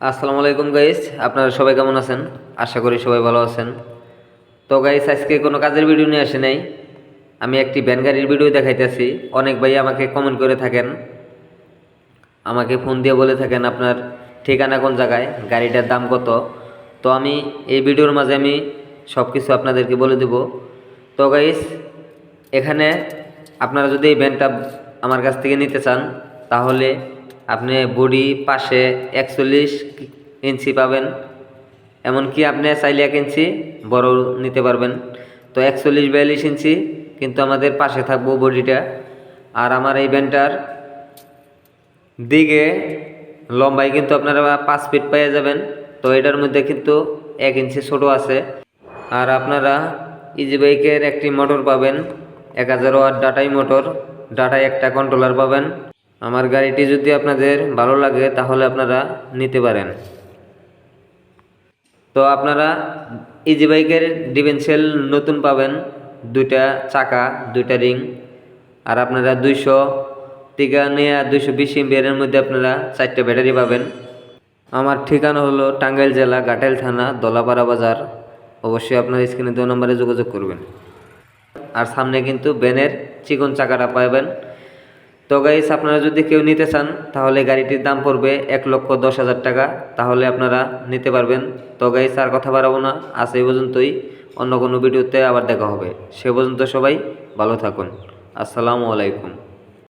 আসসালামু আলাইকুম গাইস আপনারা সবাই কেমন আছেন? আশা করি সবাই ভালো আছেন। তো গাইস আজকে কোনো কাজের ভিডিও নিয়ে আসে নাই। আমি একটি ভ্যান গাড়ির ভিডিও দেখাইতেছি। অনেক ভাই আমাকে কমেন্ট করে থাকেন। আমাকে ফোন দিয়ে বলে থাকেন আপনার ঠিকানা কোন জায়গায়, গাড়িটার দাম কত। তো আমি এই ভিডিওর মাঝে আমি সব কিছু আপনাদেরকে বলে দেব। তো গাইস এখানে আপনারা যদি এই ভ্যানটা আমার কাছ থেকে নিতে চান, তাহলে আপনি বডি পাশে একচল্লিশ ইঞ্চি পাবেন। এমনকি আপনি চাইলে এক ইঞ্চি বড় নিতে পারবেন। তো একচল্লিশ বিয়াল্লিশ ইঞ্চি কিন্তু আমাদের পাশে থাকব বডিটা। আর আমার এই ভ্যানটার দিকে লম্বাই কিন্তু আপনারা পাঁচ ফিট পেয়ে যাবেন। তো এটার মধ্যে কিন্তু এক ইঞ্চি ছোট আছে। আর আপনারা ইজি বাইকের একটি মোটর পাবেন। এক হাজার ওয়াট ডাটাই মোটর ডাটায় একটা কন্ট্রোলার পাবেন। আমার গাড়িটি যদি আপনাদের ভালো লাগে, তাহলে আপনারা নিতে পারেন। তো আপনারা ইজি বাইকের ডিভেন্সেল নতুন পাবেন, দুইটা চাকা, দুইটা রিং আর আপনারা দুইশো টিকা নিয়ে দুইশো বিশ এমবিআরের মধ্যে আপনারা চারটে ব্যাটারি পাবেন। আমার ঠিকানা হলো টাঙ্গাইল জেলা, গাটাইল থানা, দলাপাড়া বাজার। অবশ্যই আপনার স্ক্রিনে দু নম্বরে যোগাযোগ করবেন। আর সামনে কিন্তু ব্যানের চিকন চাকাটা পাবেন। তো গাইস আপনারা যদি কেউ নিতে চান, তাহলে গাড়িটির দাম পড়বে এক লক্ষ দশ হাজার টাকা। তাহলে আপনারা নিতে পারবেন। তো গাইস আর কথা বাড়াবো না। আজ এই পর্যন্তই। অন্য কোনো ভিডিওতে আবার দেখা হবে। সে পর্যন্ত সবাই ভালো থাকুন। আসসালামু আলাইকুম।